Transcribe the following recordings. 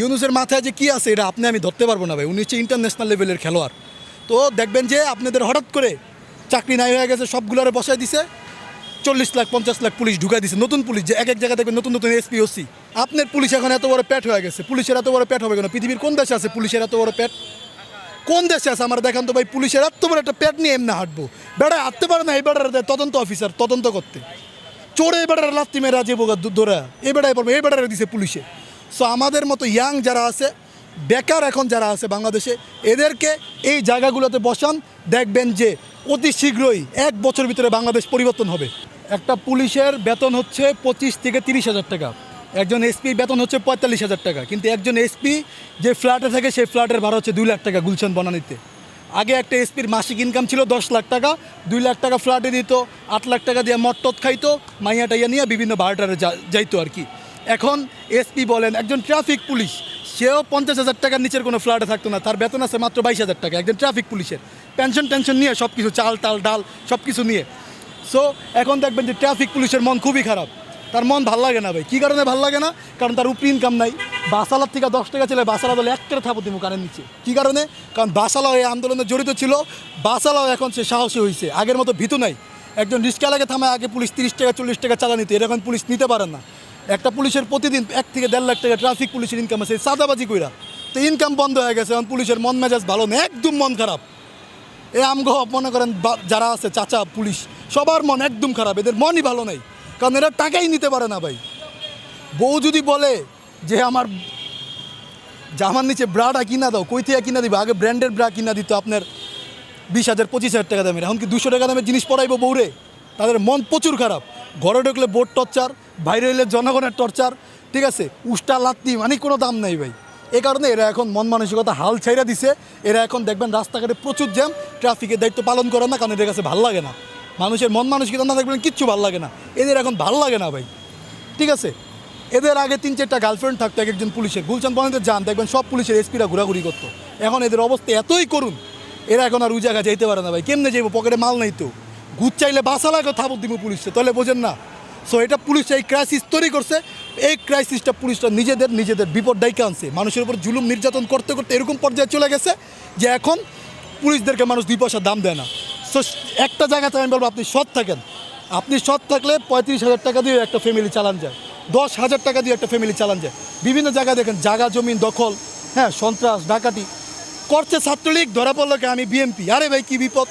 ইউনুসের মাথায় যে কী আছে, এটা আপনি আমি ধরতে পারব না ভাই। উনি হচ্ছে ইন্টারন্যাশনাল লেভেলের খেলোয়াড়। তো দেখবেন যে আপনাদের হঠাৎ করে চাকরি নাই হয়ে গেছে, সবগুলোরে বসায় দিছে, চল্লিশ লাখ, পঞ্চাশ লাখ পুলিশ ঢুকাই দিছে, নতুন পুলিশ, যে এক এক জায়গায় দেখবেন নতুন নতুন এসপি ওসি। আপনার পুলিশ এখন এত বড় প্যাট হয়ে গেছে, পুলিশের এত বড় প্যাট হবে কেন? পৃথিবীর কোন দেশে আছে পুলিশের এত বড় প্যাট কোন দেশে আছে? আমার দেখান তো ভাই, পুলিশের এত বড় একটা প্যাট নিয়ে এমনি হাঁটবো। বেড়ায় হাঁটতে পারে না, এই বেড়ার দেয় তদন্ত অফিসার তদন্ত করতে। চোরে এই বেড়ার লাত্তি মেরা যে বোকা দৌড়া এই বেড়ায় পড়বে, এই বেড়ারে দিছে পুলিশে। সো আমাদের মতো ইয়াং যারা আছে, বেকার এখন যারা আছে বাংলাদেশে, এদেরকে এই জায়গাগুলোতে বসান। দেখবেন যে অতি শীঘ্রই এক বছর ভিতরে বাংলাদেশ পরিবর্তন হবে। একটা পুলিশের বেতন হচ্ছে পঁচিশ থেকে তিরিশ হাজার টাকা। একজন এসপির বেতন হচ্ছে পঁয়তাল্লিশ হাজার টাকা। কিন্তু একজন এসপি যে ফ্ল্যাটে থাকে, সেই ফ্ল্যাটের ভাড়া হচ্ছে দুই লাখ টাকা গুলশান বনানিতে। আগে একটা এসপির মাসিক ইনকাম ছিল দশ লাখ টাকা, দুই লাখ টাকা ফ্ল্যাটে দিত, আট লাখ টাকা দিয়ে মট্টত খাইতো মাইয়া টাইয়া নিয়ে বিভিন্ন বারোটারে যাইতো আর কি। এখন এসপি বলেন, একজন ট্রাফিক পুলিশ, সেও পঞ্চাশ হাজার টাকার নিচের কোনো ফ্ল্যাটে থাকতো না, তার বেতন আছে মাত্র বাইশ হাজার টাকা, একজন ট্রাফিক পুলিশের। পেনশন টেনশন নিয়ে সব কিছু চাল টাল ডাল সব কিছু নিয়ে। সো এখন দেখবেন যে ট্রাফিক পুলিশের মন খুবই খারাপ। তার মন ভালো লাগে না ভাই। কী কারণে ভালো লাগে না? কারণ তার উপরি ইনকাম নাই। বাসালার থেকে দশ টাকা ছেলে বাসালা বলে এক টাকা থাপো দিব কারেন্ট নিচে। কী কারণে? কারণ বাসালাও এই আন্দোলনে জড়িত ছিল। বাসালাও এখন সে সাহসী হয়েছে আগের মতো ভীতু নাই। একজন রিক্সালাকে থামায় আগে পুলিশ তিরিশ টাকা, চল্লিশ টাকা চাঁদা নিত। এরকম পুলিশ নিতে পারে না। একটা পুলিশের প্রতিদিন এক থেকে দেড় লাখ টাকা ট্রাফিক পুলিশের ইনকাম আছে সাদাবাজি কইরা। তো ইনকাম বন্ধ হয়ে গেছে, এখন পুলিশের মন মেজাজ ভালো না একদম মন খারাপ। এ আমগো মনে করেন যারা আছে, চাচা, পুলিশ, সবার মন একদম খারাপ, এদের মনই ভালো নেই, কারণ এরা টাকাই নিতে পারে না ভাই। বউ যদি বলে যে আমার জামার নিচে ব্রাটা কিনা দাও, কই থেকে কিনা দিবে? আগে ব্র্যান্ডের ব্রা কিনা দিত আপনার বিশ হাজার, পঁচিশ হাজার টাকা দামের, এখন কি দুশো টাকা দামের জিনিস পড়াইবো বউরে? তাদের মন প্রচুর খারাপ। ঘরে ঢুকলে বোর্ড টর্চার বাইরে এলে জনগণের টর্চার, ঠিক আছে? উষ্টা, লাত্তি মানে কোনো দাম নেই ভাই। এ কারণে এরা এখন মন মানসিকতা হাল ছাইরা দিছে। এরা এখন দেখবেন রাস্তাঘাটে প্রচুর জ্যাম, ট্রাফিকের দায়িত্ব পালন করে না, কারণ এদের কাছে ভালো লাগে না। মানুষের মন মানসিকতা না দেখবেন কিচ্ছু ভালো লাগে না। এদের এখন ভালো লাগে না ভাই, ঠিক আছে? এদের আগে তিন চারটা গার্লফ্রেন্ড থাকতো, এক একজন পুলিশের। গুলশান পয়েন্টে যান, দেখবেন সব পুলিশের এসপিরা ঘোরাঘুরি করতো। এখন এদের অবস্থা এতই করুন, এরা এখন আর ওই জায়গায় যাইতে পারে না ভাই। কেমনে যাইবো? পকেটে মাল নাই তো। গুদ চাইলে বাসা লাগে থাপত দিব পুলিশে। তাহলে বোঝেন না সো এটা পুলিশ এই ক্রাইসিস তৈরি করছে। এই ক্রাইসিসটা পুলিশটা নিজেদের নিজেদের বিপদ ডাইকে আনছে। মানুষের উপর জুলুম নির্যাতন করতে করতে এরকম পর্যায়ে চলে গেছে যে এখন পুলিশদেরকে মানুষ দুই পয়সা দাম দেয় না। সো একটা জায়গাতে আমি বলব, আপনি সৎ থাকেন। আপনি সৎ থাকলে পঁয়ত্রিশ হাজার টাকা দিয়ে একটা ফ্যামিলি চালান যায়। দশ হাজার টাকা দিয়ে একটা ফ্যামিলি চালান যায়। বিভিন্ন জায়গায় দেখেন, জায়গা জমিন দখল হ্যাঁ সন্ত্রাস, ডাকাতি। করছে ছাত্রলীগ, ধরা পড়ল কি? আমি বিএমপি আরে ভাই, কি বিপদ?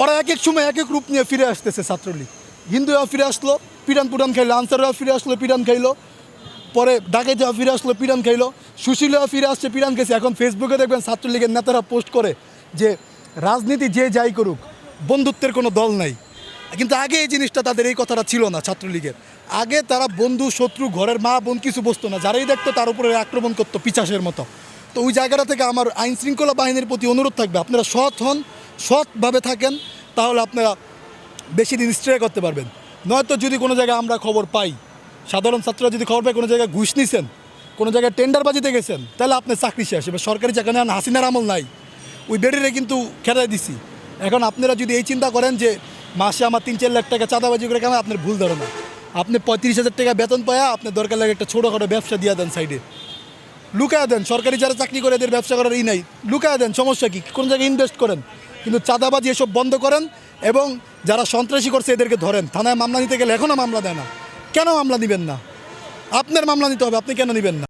ওরা এক এক সময় এক এক রূপ নিয়ে ফিরে আসতেছে ছাত্রলীগ। হিন্দুরা ফিরে আসলো পিরান পুরান খাইলো আনসাররা ফিরে আসলো পিরান খাইলো। পরে ডাকাইতেও ফিরে আসলো পিরান খাইলো। সুশীলও ফিরে আসছে পিরান খেয়েছে এখন ফেসবুকে দেখবেন ছাত্রলীগের নেতারা পোস্ট করে যে রাজনীতি যে যাই করুক, বন্ধুত্বের কোনো দল নাই। কিন্তু আগে এই জিনিসটা তাদের এই কথাটা ছিল না ছাত্রলীগের। আগে তারা বন্ধু, শত্রু, ঘরের মা, বোন কিছু বসতো না। যারাই দেখতো তার উপরে আক্রমণ করতো পিচাসের মতো। তো ওই জায়গাটা থেকে আমার আইন শৃঙ্খলা বাহিনীর প্রতি অনুরোধ থাকবে। আপনারা সৎ হন, সৎভাবে থাকেন, তাহলে আপনারা বেশি দিন স্টে করতে পারবেন। নয়তো যদি কোনো জায়গায় আমরা খবর পাই, সাধারণ ছাত্ররা যদি খবর পায়, কোনো জায়গায় ঘুষ নিছেন, কোনো জায়গায় টেন্ডারবাজিতে গেছেন, তাহলে আপনার চাকরি শেষ এবার সরকারি চাকরি নেন হাসিনার আমল নাই। ওই বেডিরে কিন্তু খেলায় দিছি। এখন আপনারা যদি এই চিন্তা করেন যে মাসে আমার তিন, চার লাখ টাকা চাঁদাবাজি করে কেন আপনার ভুল ধারণা। আপনি পঁয়ত্রিশ হাজার টাকা বেতন পায়া আপনার দরকার লাগে একটা ছোটোখাটো ব্যবসা দিয়ে দেন সাইডে লুকায় দেন, সরকারি যারা চাকরি করে এদের ব্যবসা করার ই নাই। লুকায় দেন, সমস্যা কী? কোন জায়গায় ইনভেস্ট করেন? কিন্তু চাঁদাবাজি এসব বন্ধ করেন এবং যারা সন্ত্রাসী করছে এদেরকে ধরেন, থানায় মামলা নিতে গেলে এখনও মামলা দেয় না। কেন মামলা নেবেন না? আপনার মামলা নিতে হবে, আপনি কেন নেবেন না?